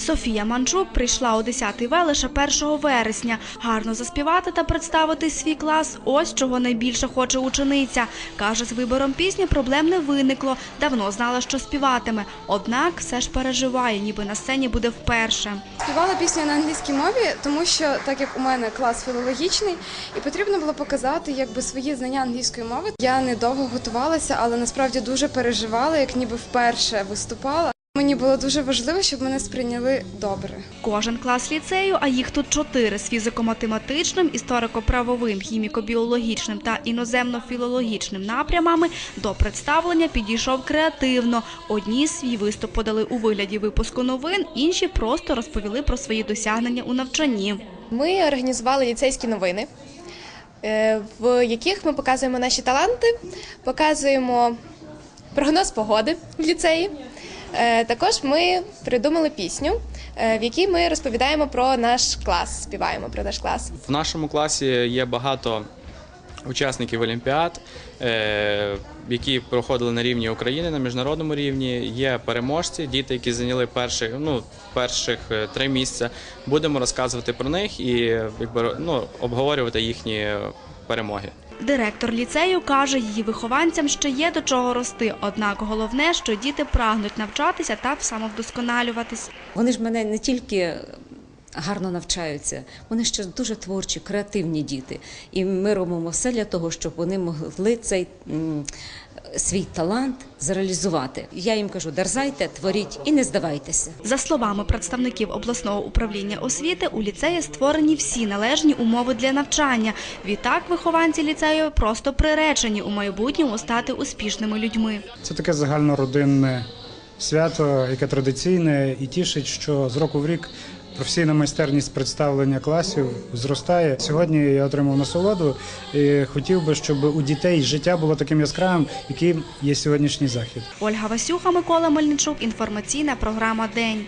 Софія Манчук прийшла у 10-й В лише 1 вересня. Гарно заспівати та представити свій клас – ось чого найбільше хоче учениця. Каже, з вибором пісні проблем не виникло. Давно знала, що співатиме. Однак все ж переживає, ніби на сцені буде вперше. Співала пісню на англійській мові, тому що так як у мене клас філологічний, і потрібно було показати якби свої знання англійської мови. Я недовго готувалася, але насправді дуже переживала, як ніби вперше виступала. Мені було дуже важливо, щоб мене сприйняли добре. Кожен клас ліцею, а їх тут чотири з фізико-математичним, історико-правовим, хіміко-біологічним та іноземно-філологічним напрямами до представлення підійшов креативно. Одні свій виступ подали у вигляді випуску новин, інші просто розповіли про свої досягнення у навчанні. Ми організували ліцейські новини, е, в яких ми показуємо наші таланти, показуємо прогноз погоди в ліцеї. Е, Також ми придумали пісню, е, в якій ми розповідаємо про наш клас, співаємо про наш клас. В нашому класі є багато учасників олімпіад, е, які проходили на рівні України, на міжнародному рівні. Є переможці, діти, які зайняли перші, ну, перших три місця. Будемо розказувати про них і якби, ну, обговорювати їхні перемоги. Директор ліцею каже, її вихованцям ще є до чого рости. Однак головне, що діти прагнуть навчатися та самовдосконалюватись. Вони ж мене не тільки гарно навчаються, вони ще дуже творчі, креативні діти. І ми робимо все для того, щоб вони могли цей свій талант зреалізувати. Я їм кажу: дерзайте, творіть і не здавайтеся. За словами представників обласного управління освіти, у ліцеї створені всі належні умови для навчання. Відтак, вихованці ліцею просто приречені у майбутньому стати успішними людьми. Це таке загальнородинне свято, яке традиційне і тішить, що з року в рік професійна майстерність представлення класів зростає. Сьогодні я отримав насолоду і хотів би, щоб у дітей життя було таким яскравим, яким є сьогоднішній захід. Ольга Васюха, Микола Мельничук. Інформаційна програма День.